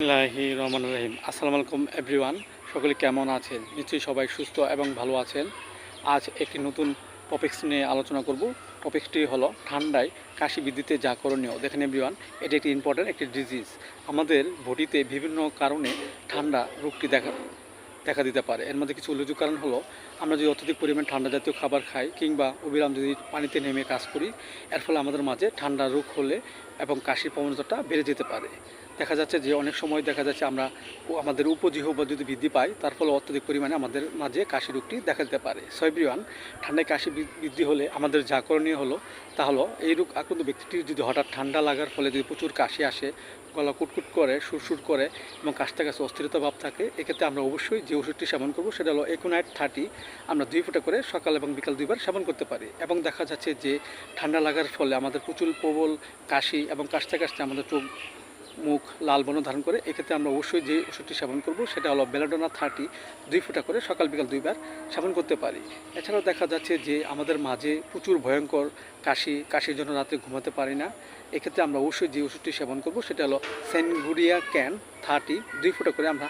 বিসমিল্লাহি রহমান রহিম। আসসালামু আলাইকুম এভরিওয়ান সকলে কেমন আছেন? নিশ্চয়ই সবাই সুস্থ এবং ভালো আছেন। আজ একটি নতুন টপিক্স নিয়ে আলোচনা করব। টপিক্সটি হলো ঠান্ডায় কাশি বৃদ্ধিতে যা করণীয়। দেখেন এভরিওয়ান এটি একটি ইম্পর্ট্যান্ট একটি ডিজিজ আমাদের বডিতে বিভিন্ন কারণে ঠান্ডা রোগটি দেখা দেখা দিতে পারে। এর মধ্যে কিছু উল্লেখযোগ্য কারণ হলো, আমরা যদি অত্যধিক পরিমাণ ঠান্ডা জাতীয় খাবার খাই কিংবা অবিরাম যদি পানিতে নেমে কাজ করি, এর ফলে আমাদের মাঝে ঠান্ডা রোগ হলে এবং কাশির প্রবণতাটা বেড়ে যেতে পারে। দেখা যাচ্ছে যে অনেক সময় দেখা যাচ্ছে আমরা আমাদের উপজিহ্বা যদি বৃদ্ধি পায়, তার ফলে অত্যধিক পরিমাণে আমাদের মাঝে কাশি রোগটি দেখা দিতে পারে। সৈব্রিয়ান ঠান্ডায় কাশি বৃদ্ধি হলে আমাদের যা করণীয় হলো তা হলো এই রোগ আক্রান্ত ব্যক্তিটির যদি হঠাৎ ঠান্ডা লাগার ফলে যদি প্রচুর কাশি আসে, গলা কুটকুট করে, সুরসুর করে এবং কাশতে কাছে অস্থিরতা ভাব থাকে, এক্ষেত্রে আমরা অবশ্যই যে ওষুধটি সেবন করব সেটা হলো একোনাইট থার্টি আমরা দুই ফোঁটা করে সকাল এবং বিকাল দুইবার সেবন করতে পারি। এবং দেখা যাচ্ছে যে ঠান্ডা লাগার ফলে আমাদের প্রচুর প্রবল কাশি এবং কাশতে কাশতে আমাদের চোখ, মুখ লাল বর্ণ ধারণ করে, এক্ষেত্রে আমরা অবশ্যই যে ওষুধটি সেবন করব সেটা হলো বেলাডোনা থার্টি দুই ফুটা করে সকাল বিকাল দুইবার সেবন করতে পারি। এছাড়াও দেখা যাচ্ছে যে আমাদের মাঝে প্রচুর ভয়ঙ্কর কাশি, কাশির জন্য রাতে ঘুমাতে পারি না। এক্ষেত্রে আমরা অবশ্যই যে ওষুধটি সেবন করব সেটা হলো সেনগুরিয়া ক্যান থার্টি দুই ফুটা করে আমরা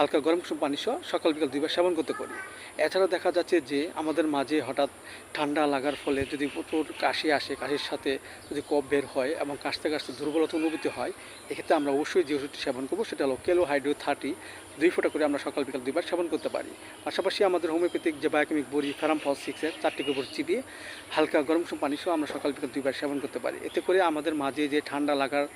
হালকা গরম কুসুম পানি সহ সকাল বিকাল দুইবার সেবন করতে পারি। এছাড়াও দেখা যাচ্ছে যে আমাদের মাঝে হঠাৎ ঠান্ডা লাগার ফলে যদি প্রচুর কাশি আসে, কাশির সাথে যদি কফ বের হয় এবং কাশতে কাশতে দুর্বলতা অনুভূতি হয়, এক্ষেত্রে আমরা অবশ্যই যে ওষুধটি সেবন করব সেটা হলো কেলো হাইড্রো থার্টি দুই ফোঁটা করে আমরা সকাল বিকাল দুইবার সেবন করতে পারি। পাশাপাশি আমাদের হোমিওপ্যাথিক যে বায়োকেমিক বড়ি ফেরাম ফল সিক্সের চারটি গোবর চিবিয়ে হালকা গরম কুসুম পানি সহ আমরা সকাল বিকাল দুইবার সেবন করতে পারি। এতে করে আমাদের মাঝে যে ঠান্ডা লাগার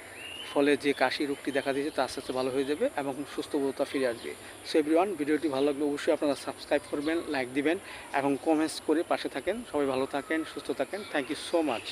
ফলে যে কাশি রোগটি দেখা দিয়েছে তা আস্তে আস্তে ভালো হয়ে যাবে এবং সুস্থবোধতা ফিরে আসবে। সো এভরিওয়ান ভিডিওটি ভালো লাগলে অবশ্যই আপনারা সাবস্ক্রাইব করবেন লাইক দিবেন এবং কমেন্টস করে পাশে থাকেন। সবাই ভালো থাকেন, সুস্থ থাকেন। Thank you so much